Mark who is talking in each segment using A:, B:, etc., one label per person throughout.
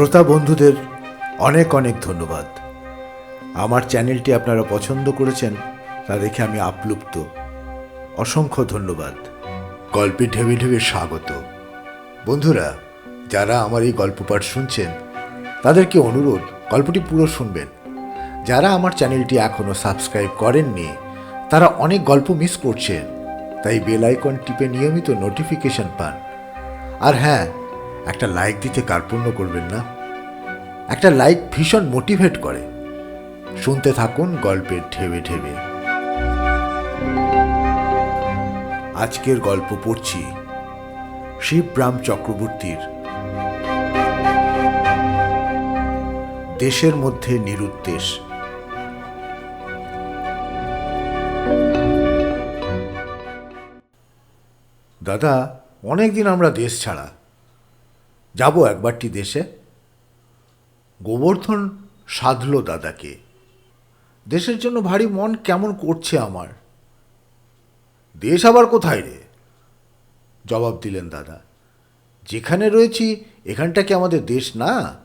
A: শ্রোতা বন্ধুদের অনেক অনেক ধন্যবাদ। আমার চ্যানেলটি আপনারা পছন্দ করেছেন, তা দেখে আমি আপ্লুপ্ত অসংখ্য ধন্যবাদ। গল্পে ঢেবে ঢেবে স্বাগত। বন্ধুরা, যারা আমার এই গল্প পাঠ শুনছেন, তাদেরকে অনুরোধ, গল্পটি পুরো শুনবেন। যারা আমার চ্যানেলটি এখনও সাবস্ক্রাইব করেননি, তারা অনেক গল্প মিস করছেন, তাই বেল আইকন টিপে নিয়মিত নোটিফিকেশন পান। আর হ্যাঁ একটা লাইক দিতে কার্পণ্য করবেন না। একটা লাইক ভীষণ মোটিভেট করে। শুনতে থাকুন গল্পের ঢেবে ঢেবে আজকের গল্প পড়ছি শিবরাম চক্রবর্তীর। দেশের মধ্যে নিরুদ্দেশ। দাদা, অনেকদিন আমরা দেশ ছাড়া। যাব একবারটি দেশে? গোবর্ধন সাধল দাদাকে। দেশের জন্য ভারী মন কেমন করছে আমার? দেশ আবার কোথায় রে? জবাব দিলেন দাদা। যেখানে রয়েছি, এখানটা কি আমাদের দেশ না?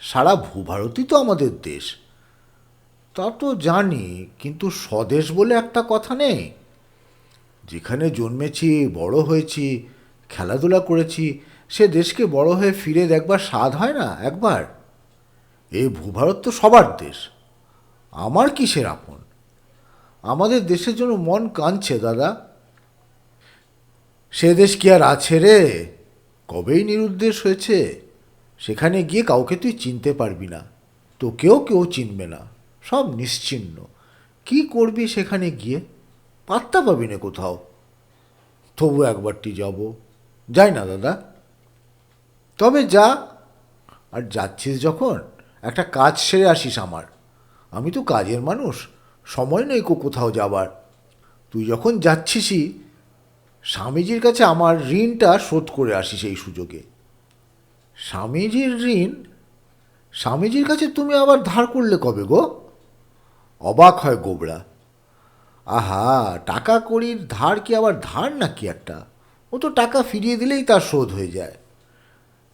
A: সারা ভূভারতই তো আমাদের দেশ। তা তো জানি, কিন্তু স্বদেশ বলে একটা কথা নেই। যেখানে জন্মেছি, বড় হয়েছি, খেলাধুলা করেছি সে দেশকে বড় হয়ে ফিরে দেখবার স্বাদ হয় না একবার? এ ভূভারত তো সবার দেশ। আমার কিসের আপন? আমাদের দেশের জন্য মন কাঁদছে, দাদা। সে দেশ কি আর আছে রে? কবেই নিরুদ্দেশ হয়েছে? সেখানে গিয়ে কাউকে তুই চিনতে পারবি না। তোকেও কেউ চিনবে না। সব নিশ্চিহ্ন কি করবি সেখানে গিয়ে? পাত্তা পাবি না কোথাও। তবু একবারটি যাব। যাই না, দাদা। তবে যা, আর যাচ্ছিস যখন, একটা কাজ সেরে আসিস আমার। আমি তো কাজের মানুষ, সময় নেই কো কোথাও যাবার। তুই যখন যাচ্ছিসই, স্বামীজির কাছে আমার ঋণটা শোধ করে আসিস এই সুযোগে। স্বামীজির ঋণ? স্বামীজির কাছে তুমি আবার ধার করলে কবে গো? অবাক হয় গোবরা। আহা, টাকা কড়ির ধার কি আবার ধার নাকি একটা? ও তো টাকা ফিরিয়ে দিলেই তার শোধ হয়ে যায়।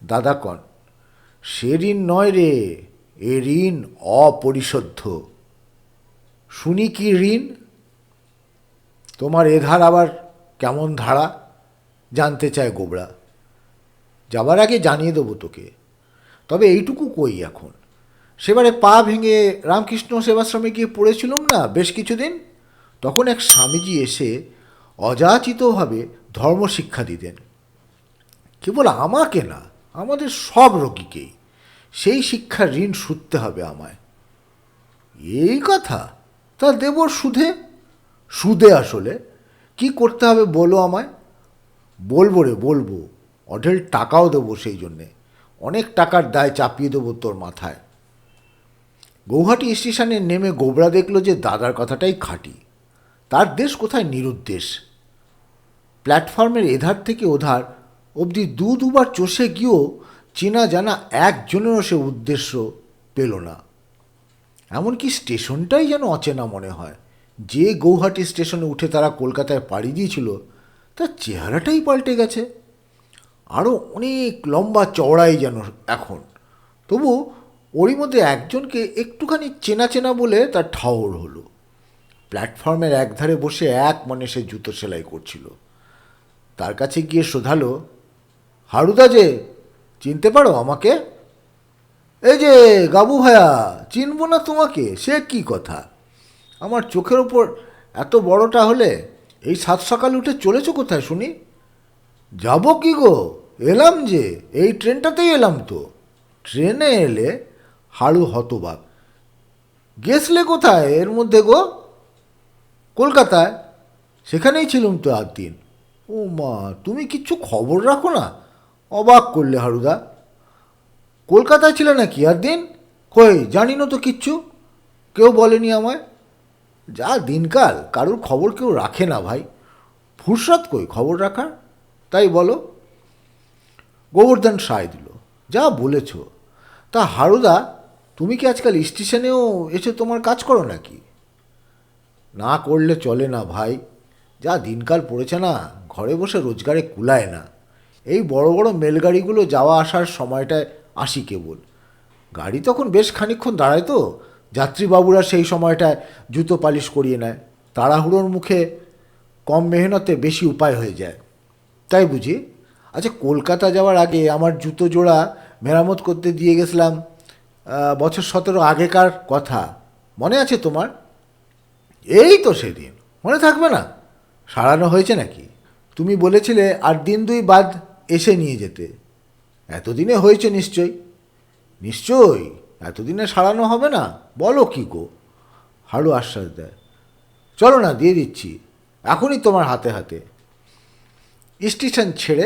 A: দাদা কন, সে ঋণ নয় রে, এ ঋণ অপরিশোধ্য। শুনি কি ঋণ? তোমার এ ধার আবার কেমন ধারা? জানতে চায় গোবরা। যাবার আগে জানিয়ে দেবো তোকে। তবে এইটুকু কই এখন? সেবারে পা ভেঙে রামকৃষ্ণ সেবাশ্রমে গিয়ে পড়েছিলুম না বেশ কিছুদিন? তখন এক স্বামীজি এসে অযাচিতভাবে ধর্ম শিক্ষা দিতেন। কেবল আমাকে না আমাদের সব রোগীকেই। সেই শিক্ষার ঋণ শুধতে হবে আমায়। এই কথা? তা দেব সুদে সুদে আসলে। কি করতে হবে বলো আমায়? বলব রে, বলব। অঢেল টাকাও দেবো সেই জন্যে। অনেক টাকার দায় চাপিয়ে দেবো তোর মাথায়। গৌহাটি স্টেশনে নেমে গোবরা দেখল যে দাদার কথাটাই খাঁটি। তার দেশ কোথায়? নিরুদ্দেশ। প্ল্যাটফর্মের এধার থেকে ওধার অবধি দু দুবার চষে গিয়েও চেনা জানা একজনেরও সে উদ্দেশ্য পেল না। এমনকি স্টেশনটাই যেন অচেনা মনে হয়। যে গৌহাটি স্টেশনে উঠে তারা কলকাতায় পাড়ি দিয়েছিল, তার চেহারাটাই পাল্টে গেছে। আরও অনেক লম্বা চওড়াই যেন এখন। তবু ওরই মধ্যে একজনকে একটুখানি চেনা চেনা বলে তার ঠাউর হলো। প্ল্যাটফর্মের একধারে বসে এক মনে সে জুতো সেলাই করছিল। তার কাছে গিয়ে শোধালো হারুদা যে, চিনতে পারো আমাকে? এই যে, গাবু ভাইয়া চিনবো না তোমাকে, সে কি কথা? আমার চোখের ওপর এত বড়টা হলে, এই সাত সকাল উঠে চলেছো কোথায় শুনি? যাব কি গো? এলাম যে, এই ট্রেনটাতেই এলাম তো। ট্রেনে এলে হাড়ু হতবাক। গেছলে কোথায় এর মধ্যে গো? কলকাতায়। সেখানেই ছিলুম তো আর দিন ও মা তুমি কিচ্ছু খবর রাখো না? অবাক করলে হারুদা। কলকাতায় ছিলে নাকি আর দিন? কই জানি না তো কিচ্ছু? কেউ বলেনি আমায়? যা দিনকাল, কারোর খবর কেউ রাখে না ভাই। ফুরসত কই খবর রাখার? তাই বলো। গোবর্ধন সায় দিল। যা বলেছ। তা হারুদা, তুমি কি আজকাল স্টেশনেও এসে তোমার কাজ করো নাকি? না করলে চলে না ভাই। যা দিনকাল পড়েছে না, ঘরে বসে রোজগারে কুলায় না। এই বড় বড় মেলগাড়িগুলো যাওয়া আসার সময়টায় আসি কেবল। গাড়ি তখন বেশ খানিকক্ষণ দাঁড়ায় তো। যাত্রীবাবুরা সেই সময়টায় জুতো পালিশ করিয়ে নেয়। তাড়াহুড়োর মুখে কম মেহনতে বেশি উপায় হয়ে যায়। তাই বুঝি? আচ্ছা কলকাতা যাওয়ার আগে আমার জুতো জোড়া মেরামত করতে দিয়ে গেছিলাম বছর সতেরো আগেকার কথা। মনে আছে তোমার? এই তো সেদিন। মনে থাকবে না? সারানো হয়েছে নাকি? তুমি বলেছিলে আর দিন দুই বাদ এসে নিয়ে যেতে। এতদিনে হয়েছে নিশ্চয়ই নিশ্চয়ই এতদিনে সারানো হবে না? বলো কি গো? হাড়ু আশ্বাস দেয়। চলো না, দিয়ে দিচ্ছি। এখনই তোমার হাতে হাতে। স্টেশন ছেড়ে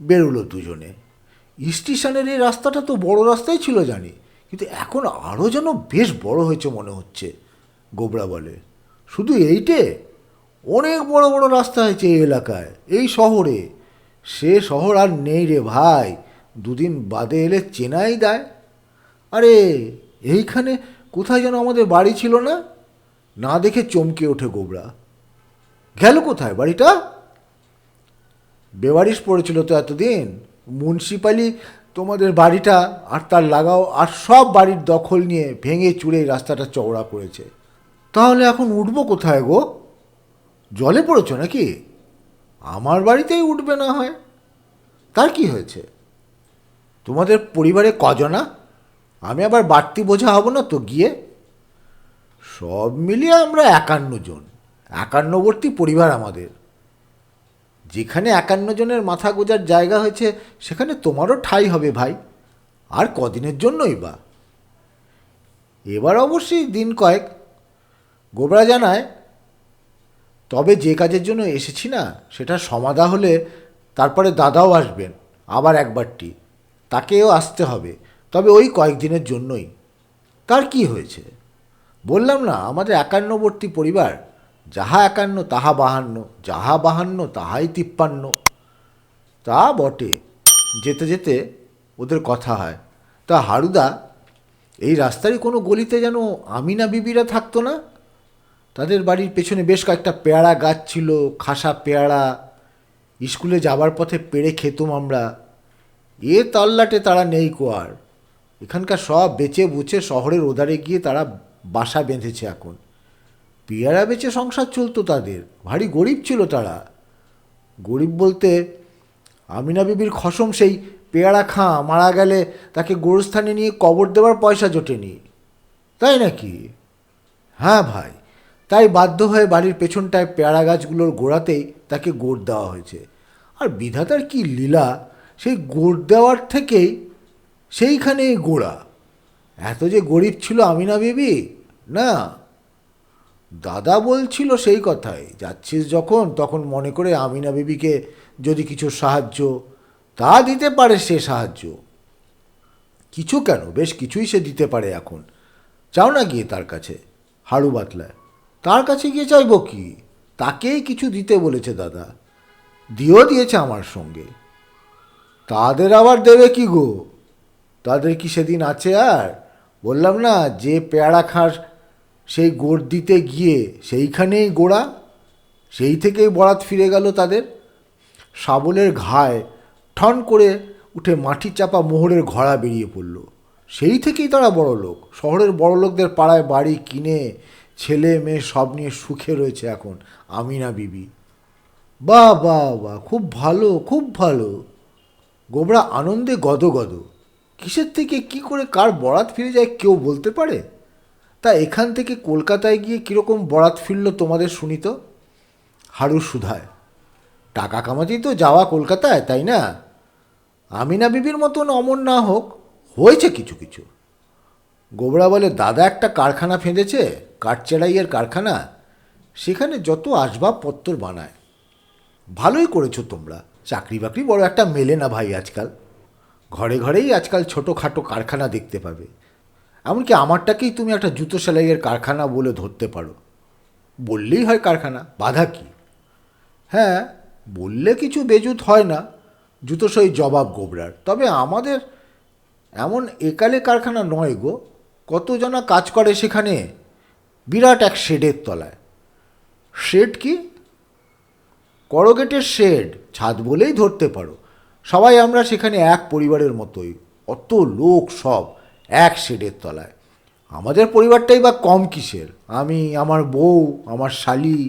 A: বেরোলো দুজনে। স্টেশনের এই রাস্তাটা তো বড় রাস্তাই ছিল জানি, কিন্তু এখন আরও যেন বেশ বড় হয়েছে মনে হচ্ছে, গোবরা বলে। শুধু এইটে? অনেক বড় বড় রাস্তা হয়েছে এই এলাকায়, এই শহরে। সে শহর আর নেই রে ভাই। দুদিন বাদে এলে চেনাই দেয়। আরে, এইখানে কোথায় যেন আমাদের বাড়ি ছিল না? না দেখে চমকে ওঠে গোবরা। গেল কোথায় বাড়িটা? বেবারিশ পড়েছিল তো এতদিন। মুন্সিপালি তোমাদের বাড়িটা আর তার লাগাও আর সব বাড়ির দখল নিয়ে ভেঙে চুড়ে রাস্তাটা চওড়া করেছে। তাহলে এখন উঠবো কোথায় গো? জলে পড়েছ নাকি? আমার বাড়িতেই উঠবে না হয়। তার কি হয়েছে? তোমাদের পরিবারে কজনা আমি আবার বাড়তি বোঝা হব না তো গিয়ে? সব মিলিয়ে আমরা একান্ন জন। একান্নবর্তী পরিবার আমাদের। যেখানে একান্ন জনের মাথা গোজার জায়গা হয়েছে, সেখানে তোমারও ঠাই হবে ভাই। আর কদিনের জন্যই বা? এবার অবশ্যই দিন কয়েক। গোবরা জানায় তবে যে কাজের জন্য এসেছি না সেটা সমাধা হলে তারপরে দাদাও আসবেন, আবার একবারটি। তাকেও আসতে হবে, তবে ওই কয়েকদিনের জন্যই। তার কি হয়েছে? বললাম না, আমাদের একান্নবর্তী পরিবার। যাহা একান্ন, তাহা বাহান্ন, যাহা বাহান্ন, তাহাই তিপ্পান্ন। তা বটে, যেতে যেতে ওদের কথা হয়। তা হারুদা, এই রাস্তারই কোনো গলিতে যেন আমিনা বিবিরা থাকতো না? তাদের বাড়ির পেছনে বেশ কয়েকটা পেয়ারা গাছ ছিল, খাসা পেয়ারা। স্কুলে যাবার পথে পেড়ে খেতুম আমরা। এ তল্লাটে তারা নেই কো আর এখানকার সব বেচে বুচে শহরের ওধারে গিয়ে তারা বাসা বেঁধেছে এখন। পেয়ারা বেচে সংসার চলতো তাদের। ভারী গরিব ছিল তারা। গরিব বলতে আমিনা বিবির খসম সেই পেয়ারা খাঁ মারা গেলে তাকে গোরস্থানে নিয়ে কবর দেওয়ার পয়সা জোটেনি। তাই নাকি? হ্যাঁ ভাই। তাই বাধ্য হয়ে বাড়ির পেছনটায় পেয়ারা গাছগুলোর গোড়াতেই তাকে গোড় দেওয়া হয়েছে। আর বিধাতার কি লীলা? সেই গোড় দেওয়ার থেকেই সেইখানেই গোড়া। এত যে গরিব ছিল আমিনা বিবি? না। দাদা বলছিল সেই কথাই। যাচ্ছিস যখন, তখন মনে করে আমিনা বিবিকে যদি কিছু সাহায্য, তা দিতে পারে সে সাহায্য। কিছু কেন? বেশ কিছুই সে দিতে পারে এখন। চাও না গিয়ে তার কাছে। হাড়ু বাতলায়। তার কাছে গিয়ে চাইব কি? তাকেই কিছু দিতে বলেছে দাদা। দিয়েও দিয়েছে আমার সঙ্গে। তাদের আবার দেবে কি গো? তাদের কি সেদিন আছে আর? বললাম না, যে পেয়ারা খাস, সেই গোড় দিতে গিয়ে সেইখানেই গোড়া? সেই থেকেই বরাত ফিরে গেল তাদের। শাবলের ঘায় ঠন করে উঠে মাটি চাপা মোহরের ঘোড়া বেরিয়ে পড়ল। সেই থেকেই তারা বড় লোক শহরের বড় লোকদের পাড়ায় বাড়ি কিনে ছেলে মেয়ে সব নিয়ে সুখে রয়েছে এখন, আমিনা বিবি। বাহ বাহ বাহ খুব ভালো খুব ভালো। গোবরা আনন্দে গদগদ। কিসের থেকে কি করে কার বরাত ফিরে যায় কেউ বলতে পারে? তা এখান থেকে কলকাতায় গিয়ে কীরকম বরাত ফিরল তোমাদের শুনি তো হাড়ু সুধায়। টাকা কামাতেই তো যাওয়া কলকাতায়, তাই না? আমিনা বিবির মতন অমর না হোক, হয়েছে কিছু কিছু। গোবরা বলে, দাদা একটা কারখানা ফেঁদেছে কাঠচেরাইয়ের কারখানা। সেখানে যত আসবাবপত্র বানায়। ভালোই করেছ তোমরা। চাকরি বাকরি বড় একটা মেলে না ভাই আজকাল। ঘরে ঘরেই আজকাল ছোটোখাটো কারখানা দেখতে পাবে। এমনকি আমারটাকেই তুমি একটা জুতো সেলাইয়ের কারখানা বলে ধরতে পারো। বললেই হয় কারখানা, বাধা কি? হ্যাঁ বললে কিছু বেজুত হয় না। জুতো সই জবাব গোবরার। তবে আমাদের এমন একালে কারখানা নয় গো। কতজনা কাজ করে সেখানে? বিরাট এক শেডের তলায়। শেড কি? করগেটের শেড, ছাদ বলেই ধরতে পারো। সবাই আমরা সেখানে এক পরিবারের মতোই, অত লোক সব এক শেডের তলায়। আমাদের পরিবারটাই বা কম কিসের? আমি, আমার বউ, আমার শালি,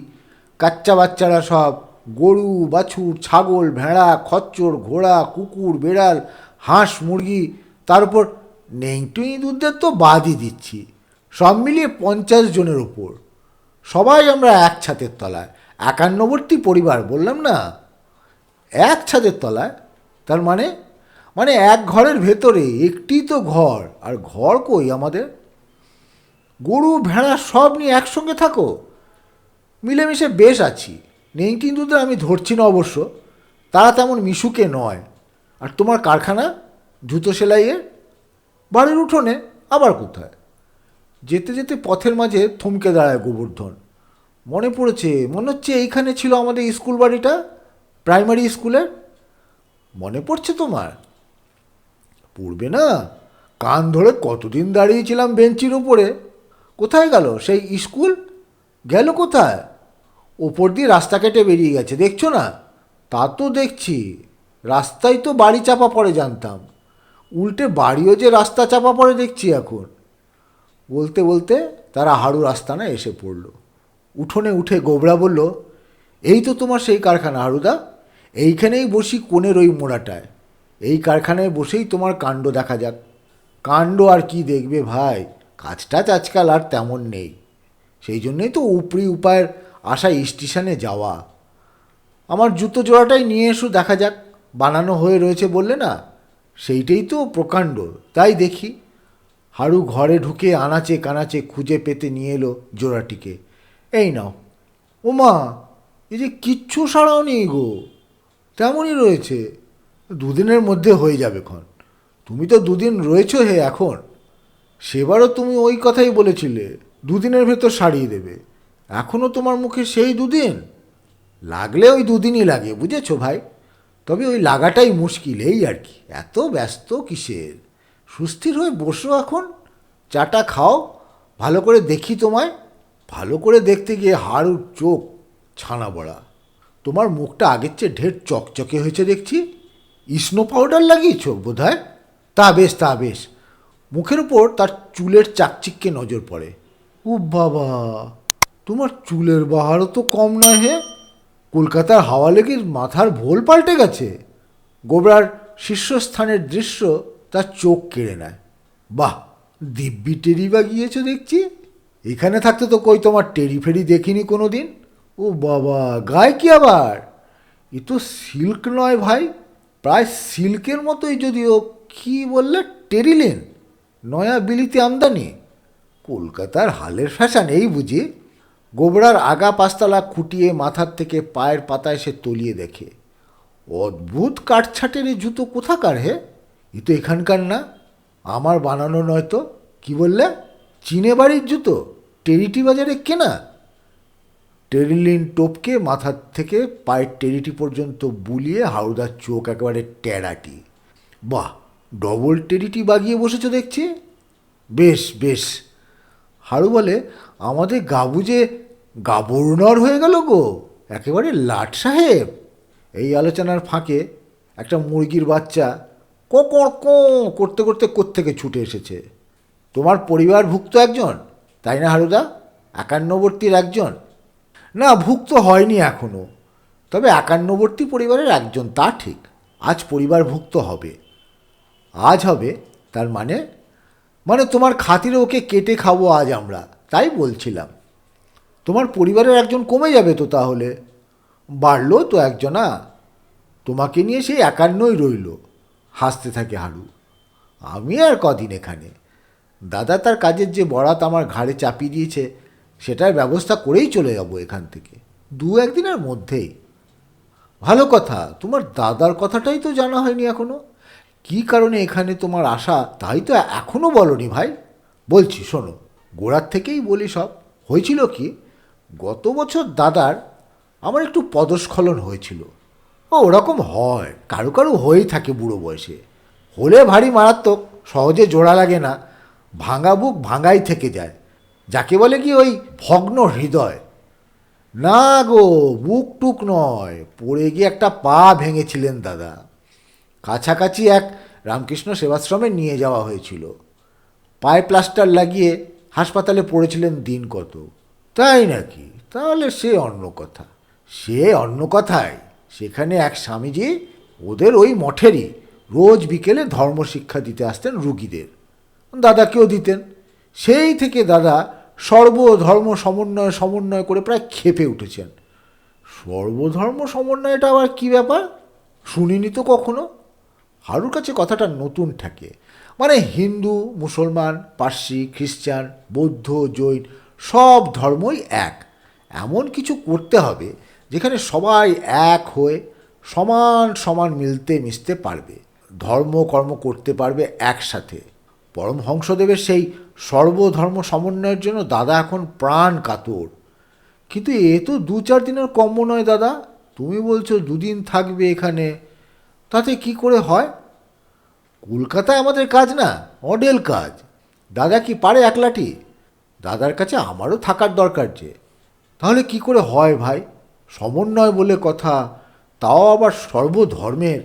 A: কাচ্চা বাচ্চারা সব, গরু, বাছুর, ছাগল, ভেড়া, খচ্চর, ঘোড়া, কুকুর, বেড়াল, হাঁস, মুরগি, তার উপর নেংটু ইঁদুরদের তো বাদই দিচ্ছি। সব মিলিয়ে পঞ্চাশ জনের ওপর। সবাই আমরা এক ছাদের তলায়। একান্নবর্তী পরিবার, বললাম না? এক ছাদের তলায়? তার মানে? মানে এক ঘরের ভেতরে একটি তো ঘর। আর ঘর কই আমাদের? গরু, ভেড়া সব নিয়ে একসঙ্গে থাকো। মিলেমিশে বেশ আছি। নেই কিন্তু আমি ধরছি না অবশ্য। তারা তেমন মিশুকে নয়। আর তোমার কারখানা? জুতো সেলাইয়ের? বাড়ির উঠোনে আবার কোথায়? যেতে যেতে পথের মাঝে থমকে দাঁড়ায় গোবর্ধন। মনে পড়েছে, মনে হচ্ছে এইখানে ছিল আমাদের স্কুল বাড়িটা, প্রাইমারি স্কুলের? মনে পড়ছে তোমার? পড়বে না। কান ধরে কতদিন দাঁড়িয়েছিলাম বেঞ্চির উপরে? কোথায় গেল সেই স্কুল? গেল কোথায়? ওপর দিয়ে রাস্তা কেটে বেরিয়ে গেছে, দেখছ না? তা তো দেখছি। রাস্তায় তো বাড়ি চাপা পড়ে, জানতাম। উল্টে বাড়িও যে রাস্তা চাপা পড়ে দেখছি এখন। বলতে বলতে তারা হাড়ু রাস্তানা এসে পড়ল। উঠোনে উঠে গোবরা বলল, এই তো তোমার সেই কারখানা হারুদা, এইখানেই বসি কোণের ওই মোড়াটায়। এই কারখানায় বসেই তোমার কাণ্ড দেখা যাক। কাণ্ড আর কি দেখবে ভাই? কাজটা আজকাল আর তেমন নেই। সেই জন্যেই তো উপরি উপায়ের আশা স্টেশনে যাওয়া। আমার জুতো জোড়াটাই নিয়ে এসো, দেখা যাক। বানানো হয়ে রয়েছে বললে না? সেইটাই তো প্রকাণ্ড। তাই দেখি হাড়ু ঘরে ঢুকে আনাচে কানাচে খুঁজে পেতে নিয়ে এলো জোড়াটিকে। এই নাও। ওমা এই যে কিচ্ছু সারাও নেই গো। তেমনই রয়েছে। দুদিনের মধ্যে হয়ে যাবে ক্ষণ। তুমি তো দুদিন রয়েছো হে এখন। সেবারও তুমি ওই কথাই বলেছিলে, দুদিনের ভেতর সারিয়ে দেবে। এখনও তোমার মুখে সেই দুদিন? লাগলে ওই দুদিনই লাগে, বুঝেছ ভাই? তবে ওই লাগাটাই মুশকিল এই আর কি। এত ব্যস্ত কিসের? সুস্থির হয়ে বসো এখন, চাটা খাও, ভালো করে দেখি তোমায়, ভালো করে দেখতে গিয়ে হাড়ুর চোখ ছানা বড়া। তোমার মুখটা আগের চেয়ে ঢের চকচকে হয়েছে দেখছি। স্নো পাউডার লাগিয়েছ বোধ হয় তা বেশ তা বেশ। মুখের উপর তার চুলের চাকচিককে নজর পড়ে। ও বাবা, তোমার চুলের বাহারও তো কম নয় হে। কলকাতার হাওয়া লেগে মাথার ভোল পাল্টে গেছে। গোবরার শীর্ষস্থানের দৃশ্য তার চোখ কেড়ে নেয়। বাহ, দিব্যি টেরি বা গিয়েছো দেখছি? এখানে থাকতে তো কই তোমার টেরি ফেরি দেখিনি কোনো দিন ও বাবা, গায়ে কি আবার? এ তো সিল্ক নয় ভাই, প্রায় সিল্কের মতোই যদিও, কি বললে টেরিলেন নয়া বিলিতে আমদানি। কলকাতার হালের ফ্যাশন এই বুঝি? গোবরার আগা পাঁচতলা খুঁটিয়ে মাথার থেকে পায়ের পাতায় সে তলিয়ে দেখে। অদ্ভুত কাঠছাটের এই জুতো কোথাকার হে? এ তো এখানকার না। আমার বানানো নয় তো। কি বললে? চীনে বাড়ির জুতো? টেরিটি বাজারে কেনা? টেরিলিন টোপকে মাথার থেকে পায়ের টেরিটি পর্যন্ত বুলিয়ে হাউদার চোখ একেবারে টেরাটি বাহ, ডবল টেরিটি বাগিয়ে বসেছ দেখছি। বেশ বেশ। হাড়ু বলে, আমাদের গাবু যে গাবর্নর হয়ে গেল গো, একেবারে লাট সাহেব। এই আলোচনার ফাঁকে একটা মুরগির বাচ্চা কোকড় কো করতে করতে কোত্থেকে ছুটে এসেছে। তোমার পরিবারভুক্ত একজন, তাই না হারুদা? একান্নবর্তীর একজন। না, ভুক্ত হয়নি এখনও তবে একান্নবর্তী পরিবারের একজন তা ঠিক, আজ পরিবারভুক্ত হবে। আজ হবে, তার মানে মানে তোমার খাতিরে ওকে কেটে খাব আজ আমরা, তাই বলছিলাম। তোমার পরিবারের একজন কমে যাবে তো তাহলে? বাড়লো তো একজনা। তোমাকে নিয়ে সেই একান্নই রইল। হাসতে থাকে হাড়ু আমি আর কদিন এখানে। দাদা তার কাজের যে বরাত আমার ঘাড়ে চাপিয়ে দিয়েছে, সেটার ব্যবস্থা করেই চলে যাব এখান থেকে। দু একদিনের মধ্যেই। ভালো কথা, তোমার দাদার কথাটাই তো জানা হয়নি এখনও। কী কারণে এখানে তোমার আশা তাই তো এখনও বলনি ভাই। বলছি, শোনো, গোড়ার থেকেই বলি সব। হয়েছিল কি? গত বছর দাদার আমার একটু পদস্খলন হয়েছিল। ও, ওরকম হয়। কারও কারও হয়েই থাকে বুড়ো বয়সে। হলে ভারী মারাত্মক, সহজে জোড়া লাগে না। ভাঙা বুক ভাঙাই থেকে যায়। যাকে বলে কি ওই ভগ্ন হৃদয়। না গো, বুক টুক নয়। পড়ে গিয়ে একটা পা ভেঙেছিলেন দাদা। কাছাকাছি এক রামকৃষ্ণ সেবাশ্রমে নিয়ে যাওয়া হয়েছিল। পায়ে প্লাস্টার লাগিয়ে হাসপাতালে পড়েছিলেন দিন কত। তাই নাকি? তাহলে সে অন্য কথা। সে অন্য কথায়, সেখানে এক স্বামীজি ওদের ওই মঠেরই রোজ বিকেলে ধর্ম শিক্ষা দিতে আসতেন রুগীদের। দাদাকেও দিতেন। সেই থেকে দাদা সর্বধর্ম সমন্বয় সমন্বয় করে প্রায় খেপে উঠেছেন। সর্বধর্ম সমন্বয়টা আবার কি ব্যাপার? শুনিনি তো কখনো? হারুর কাছে কথাটা নতুন থাকে মানে হিন্দু, মুসলমান, পার্সি, খ্রিস্টান, বৌদ্ধ, জৈন সব ধর্মই এক। এমন কিছু করতে হবে যেখানে সবাই এক হয়ে সমান সমান মিলতে মিশতে পারবে। ধর্ম কর্ম করতে পারবে একসাথে। পরমহংসদেবের সেই সর্বধর্ম সমন্বয়ের জন্য দাদা এখন প্রাণ কাতর। কিন্তু এ তো দু চার দিনের কম্য নয় দাদা। তুমি বলছো দুদিন থাকবে এখানে। তাতে কি করে হয়? কলকাতায় আমাদের কাজ না, অডেল কাজ। দাদা কি পারে একলাটি দাদার কাছে আমারও থাকার দরকার যে। তাহলে কি করে হয় ভাই? সমন্বয় বলে কথা, তাও আবার সর্বধর্মের।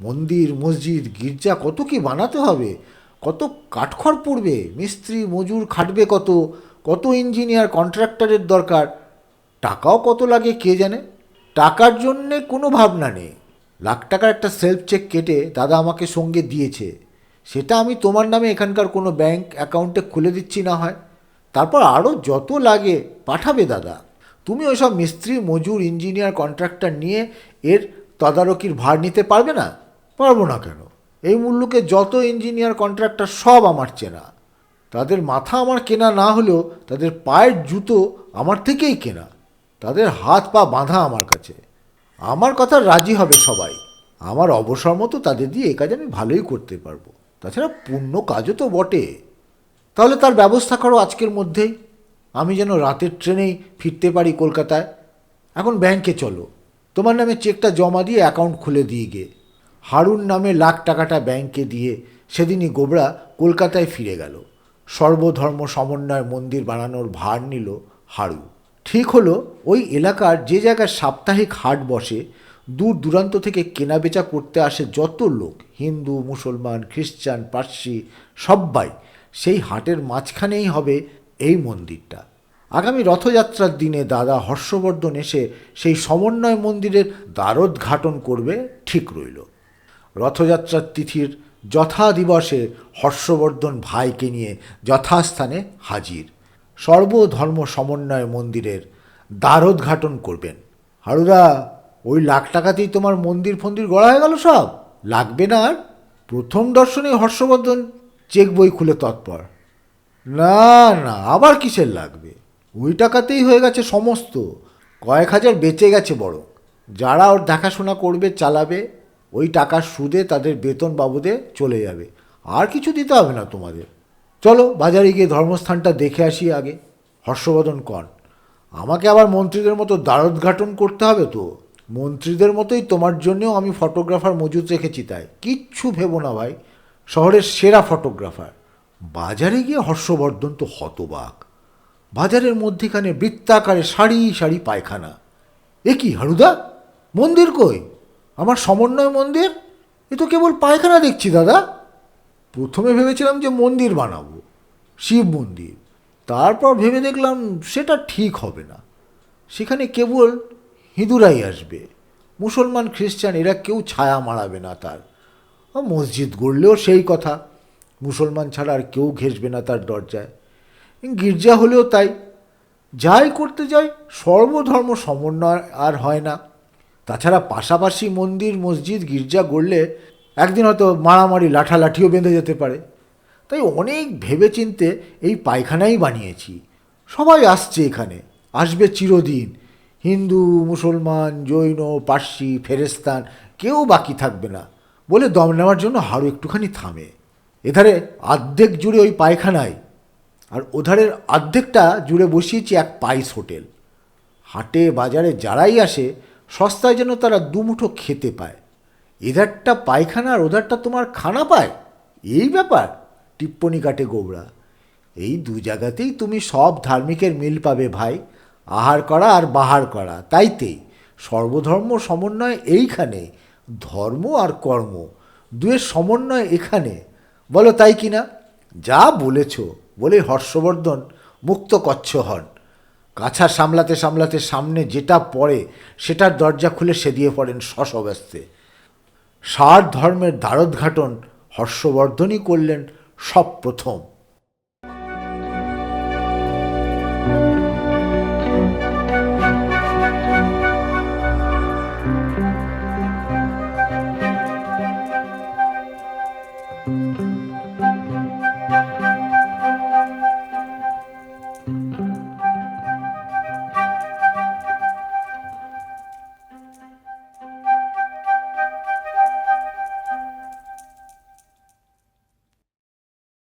A: মন্দির, মসজিদ, গির্জা কত কি বানাতে হবে? কত কাঠখড় পড়বে? মিস্ত্রি, মজুর খাটবে কত? কত ইঞ্জিনিয়ার, কন্ট্রাক্টরের দরকার? টাকাও কত লাগে কে জানে? টাকার জন্যে কোনো ভাবনা নেই। লাখ টাকার একটা সেলফ চেক কেটে দাদা আমাকে সঙ্গে দিয়েছে। সেটা আমি তোমার নামে এখানকার কোনো ব্যাংক অ্যাকাউন্টে খুলে দিচ্ছি না হয়। তারপর আরও যত লাগে পাঠাবে দাদা। তুমি ওইসব মিস্ত্রি, মজুর, ইঞ্জিনিয়ার, কন্ট্রাক্টর নিয়ে এর তদারকির ভার নিতে পারবে না? পারব না কেন? এই মূল্যকে যত ইঞ্জিনিয়ার, কন্ট্রাক্টর সব আমার চেনা। তাদের মাথা আমার কেনা না হলেও তাদের পায়ের জুতো আমার থেকেই কেনা। তাদের হাত পা বাঁধা আমার কাছে। আমার কথা রাজি হবে সবাই। আমার অবসর মতো তাদের দিয়ে এ কাজ আমি ভালোই করতে পারব। তাছাড়া পূর্ণ কাজও তো বটে। তাহলে তার ব্যবস্থা করো আজকের মধ্যেই। আমি যেন রাতের ট্রেনেই ফিরতে পারি কলকাতায়। এখন ব্যাংকে চলো। তোমার নামে চেকটা জমা দিয়ে অ্যাকাউন্ট খুলে দিয়ে গে হারুন নামে লাখ টাকাটা ব্যাংকে দিয়ে সেদিনই গোবরা কলকাতায় ফিরে গেল। সর্বধর্ম সমন্বয় মন্দির বানানোর ভার নিল হারু। ঠিক হলো, ওই এলাকার যে জায়গায় সাপ্তাহিক হাট বসে, দূর দূরান্ত থেকে কেনাবেচা করতে আসে যত লোক। হিন্দু, মুসলমান, খ্রিস্টান, পার্সি, সব্বাই। সেই হাটের মাঝখানেই হবে এই মন্দিরটা। আগামী রথযাত্রার দিনে দাদা হর্ষবর্ধন এসে সেই সমন্বয় মন্দিরের দ্বারোদ্ঘাটন করবে, ঠিক রইল। রথযাত্রার তিথির যথা দিবসে হর্ষবর্ধন ভাইকে নিয়ে যথাস্থানে হাজির। সর্বধর্ম সমন্বয় মন্দিরের দ্বারোদ্ঘাটন করবেন। হারুদা, ওই লাখ টাকাতেই তোমার মন্দির ফন্দির গড়া হয়ে গেল সব? লাগবে না আর? প্রথম দর্শনে হর্ষবর্ধন চেক বই খুলে তৎপর। না না, আবার কিসের লাগবে? ওই টাকাতেই হয়ে গেছে সমস্ত। কয়েক হাজার বেঁচে গেছে বড়। যারা ওর দেখাশোনা করবে, চালাবে, ওই টাকার সুদে তাদের বেতন বাবদে চলে যাবে। আর কিছু দিতে হবে না তোমাদের। চলো, বাজারে গিয়ে ধর্মস্থানটা দেখে আসি আগে। হর্ষবর্ধন কন, আমাকে আবার মন্ত্রীদের মতো দ্বারোদ্ঘাটন করতে হবে তো? মন্ত্রীদের মতোই তোমার জন্যেও আমি ফটোগ্রাফার মজুত রেখেছি তাই। কিচ্ছু ভেবো না ভাই। শহরের সেরা ফটোগ্রাফার। বাজারে গিয়ে হর্ষবর্ধন তো হতবাক। বাজারের মধ্যেখানে বৃত্তাকারে সারি সারি পায়খানা। এ কি, হারুদা? মন্দির কই? আমার সমন্বয় মন্দির? এ তো কেবল পায়খানা দেখছি, দাদা। প্রথমে ভেবেছিলাম যে মন্দির বানাবো, শিব মন্দির। তারপর ভেবে দেখলাম সেটা ঠিক হবে না। সেখানে কেবল হিঁদুরাই আসবে। মুসলমান, খ্রিস্টান, এরা কেউ ছায়া মারাবে না তার। মসজিদ গড়লেও সেই কথা। মুসলমান ছাড়া আর কেউ ঘেসবে না তার দরজায়। গির্জা হলেও তাই। যাই করতে যাই, সর্বধর্ম সমন্বয় আর হয় না। তাছাড়া পাশাপাশি মন্দির, মসজিদ, গির্জা গড়লে একদিন হয়তো মারামারি, লাঠালাঠিও বেঁধে যেতে পারে। তাই অনেক ভেবেচিন্তে এই পায়খানাই বানিয়েছি। সবাই আসছে এখানে, আসবে চিরদিন। হিন্দু, মুসলমান, জৈন, পার্সি ফেরেস্তান কেউ বাকি থাকবে না। বলে দম নেওয়ার জন্য হারু একটুখানি থামে। এধারে আর্ধেক জুড়ে ওই পায়খানায় আর ওধারের অর্ধেকটা জুড়ে বসিয়েছি এক পাইস হোটেল। হাটে বাজারে যারাই আসে, সস্তায় যেন তারা দুমুঠো খেতে পায়। এধারটা পায়খানা আর ওধারটা তোমার খানা পায়? এই ব্যাপার, টিপ্পনি কাটে গোবরা। এই দু জায়গাতেই তুমি সব ধার্মিকের মিল পাবে ভাই, আহার করা আর বাহার করা, তাইতেই। সর্বধর্ম সমন্বয় এইখানে। ধর্ম আর কর্ম দুয়ের সমন্বয় এখানে। বলো তাই কি না? যা বলেছ, বলে হর্ষবর্ধন মুক্ত কচ্ছ হন। কাছা সামলাতে সামলাতে সামনে যেটা পড়ে, সেটার দরজা খুলে সে দিয়ে পড়েন শশব্যস্তে। সার ধর্মের দ্বারোদ্ঘাটন হর্ষবর্ধনই করলেন সব প্রথম।